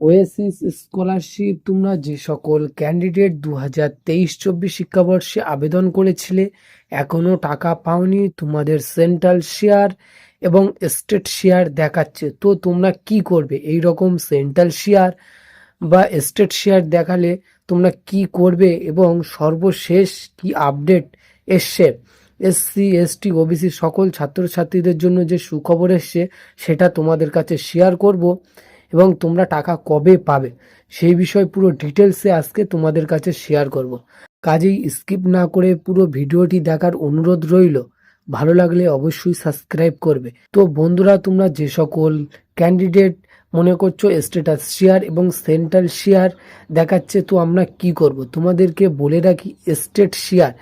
Oasis scholarship, তোমরা যে সকল ক্যান্ডিডেট দু হাজার তেইশ চব্বিশ শিক্ষাবর্ষে আবেদন করেছিলে এখনও টাকা পাওনি, তোমাদের সেন্ট্রাল শেয়ার এবং স্টেট শেয়ার দেখাচ্ছে। তো তোমরা কি করবে? এই রকম সেন্ট্রাল শেয়ার বা স্টেট শেয়ার দেখালে তোমরা কি করবে? এবং সর্বশেষ কি আপডেট এসছে? এসসি এসটি ওবিসি সকল ছাত্রছাত্রীদের জন্য যে সুখবর এসছে, সেটা তোমাদের কাছে শেয়ার করব। এবং তোমরা টাকা কবে পাবে? সেই বিষয়ে পুরো ডিটেলসে আজকে তোমাদের কাছে শেয়ার করব। কাজেই স্কিপ না করে পুরো ভিডিওটি দেখার অনুরোধ রইল। ভালো লাগলে অবশ্যই সাবস্ক্রাইব করবে। তো বন্ধুরা, তোমরা যে সকল ক্যান্ডিডেট মনে করছ স্ট্যাটাস শেয়ার এবং সেন্ট্রাল শেয়ার দেখাচ্ছে, তো আমরা কি করব? তোমাদেরকে বলে রাখি স্টেট শেয়ার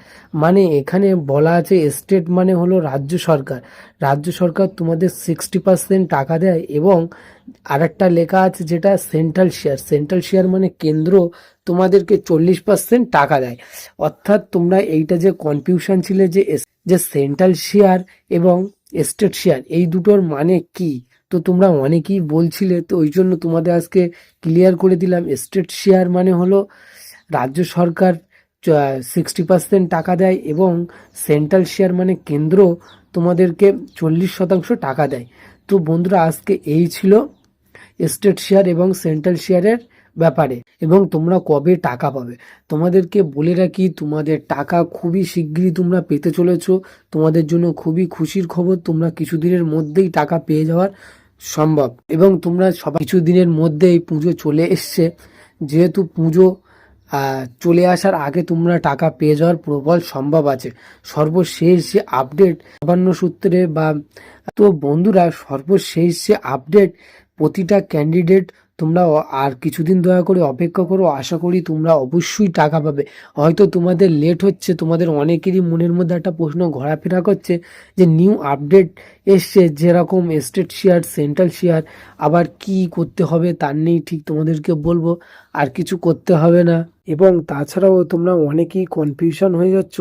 মানে এখানে বলা আছে স্টেট মানে হলো রাজ্য সরকার। রাজ্য সরকার তোমাদের সিক্সটি পার্সেন্ট টাকা দেয় এবং আরেকটা লেখা আছে যেটা সেন্ট্রাল শেয়ার সেন্ট্রাল শেয়ার মানে কেন্দ্র তোমাদেরকে চল্লিশ পার্সেন্ট টাকা দেয়। অর্থাৎ তোমরা এইটা যে কনফিউশন ছিল যে যে সেন্ট্রাল শেয়ার এবং স্টেট শেয়ার এই দুটোর মানে কি? তো তোমরা অনেকেই বলছিলে, তো ওই জন্য তোমাদের আজকে ক্লিয়ার করে দিলাম। স্টেট শেয়ার মানে হলো রাজ্য সরকার সিক্সটি পার্সেন্ট টাকা দেয় এবং সেন্ট্রাল শেয়ার মানে কেন্দ্র তোমাদেরকে চল্লিশ শতাংশ টাকা দেয়। তো বন্ধুরা, আজকে এই ছিল স্টেট শেয়ার এবং সেন্ট্রাল শেয়ারের ব্যাপারে। এবং তোমরা কবে টাকা পাবে? তোমাদেরকে বলে রাখি, তোমাদের টাকা খুবই শিগগিরই তোমরা পেতে চলেছো। তোমাদের জন্য খুবই খুশির খবর, তোমরা কিছুদিনের মধ্যেই টাকা পেয়ে যাওয়ার সম্ভব। এবং তোমরা সবাই কিছুদিনের এই পুজো চলে এসছে। যেহেতু পুজো চলে আসার আগে তোমরা টাকা পেয়ে যাওয়ার প্রবল সম্ভব আছে। সর্বশেষ যে আপডেট নবান্ন সূত্রে বা, তো বন্ধুরা, সর্বশেষ যে আপডেট, প্রতিটা ক্যান্ডিডেট তোমরা আর কিছুদিন দয়া করে অপেক্ষা করো, আশা করি তোমরা অবশ্যই টাকা পাবে। হয়তো তোমাদের লেট হচ্ছে, তোমাদের অনেকেরই মনের মধ্যে একটা প্রশ্ন ঘোরাফেরা করছে যে নিউ আপডেট এসছে, যেরকম স্টেট শেয়ার সেন্ট্রাল শেয়ার আবার কি করতে হবে তার নেই ঠিক তোমাদেরকে বলব, আর কিছু করতে হবে না। এবং তাছাড়াও তোমরা অনেকেই কনফিউশন হয়ে যাচ্ছ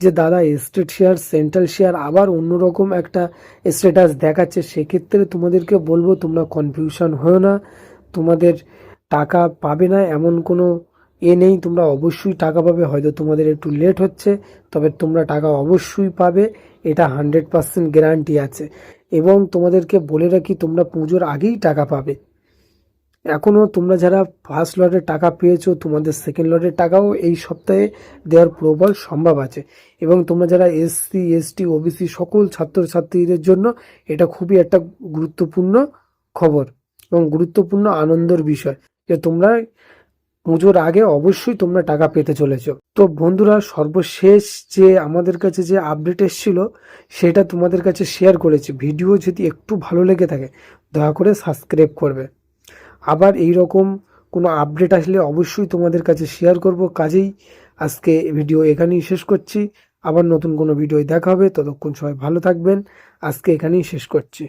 যে দাদা স্টেট শেয়ার সেন্ট্রাল শেয়ার আবার অন্যরকম একটা স্ট্যাটাস দেখাচ্ছে, সেক্ষেত্রে তোমাদেরকে বলব তোমরা কনফিউশন হয়েও না। তোমাদের টাকা পাবে না, এমন কোনো এ নেই। তোমরা অবশ্যই টাকা পাবে। হয়তো তোমাদের একটু লেট হচ্ছে, তবে তোমরা টাকা অবশ্যই পাবে। এটা হান্ড্রেড পার্সেন্ট গ্যারান্টি আছে। এবং তোমাদেরকে বলে রাখি, তোমরা পুজোর আগেই টাকা পাবে। এখনও তোমরা যারা ফার্স্ট লটের টাকা পেয়েছ, তোমাদের সেকেন্ড লটের টাকাও এই সপ্তাহে দেওয়ার প্রবল সম্ভব আছে। এবং তোমরা যারা এসসি এসটি ওবিসি সকল ছাত্রছাত্রীদের জন্য এটা খুবই একটা গুরুত্বপূর্ণ খবর। এবং গুরুত্বপূর্ণ আনন্দের বিষয় যে তোমরা পুজোর আগে অবশ্যই তোমরা টাকা পেতে চলেছ। তো বন্ধুরা, সর্বশেষ যে আমাদের কাছে যে আপডেট এসেছিল, সেটা তোমাদের কাছে শেয়ার করেছি। ভিডিও যদি একটু ভালো লেগে থাকে, দয়া করে সাবস্ক্রাইব করবে। আবার এই রকম কোনো আপডেট আসলে অবশ্যই তোমাদের কাছে শেয়ার করব। কাজেই আজকে ভিডিও এখানেই শেষ করছি। আবার নতুন কোনো ভিডিও দেখা হবে। ততক্ষণ সবাই ভালো থাকবেন। আজকে এখানেই শেষ করছি।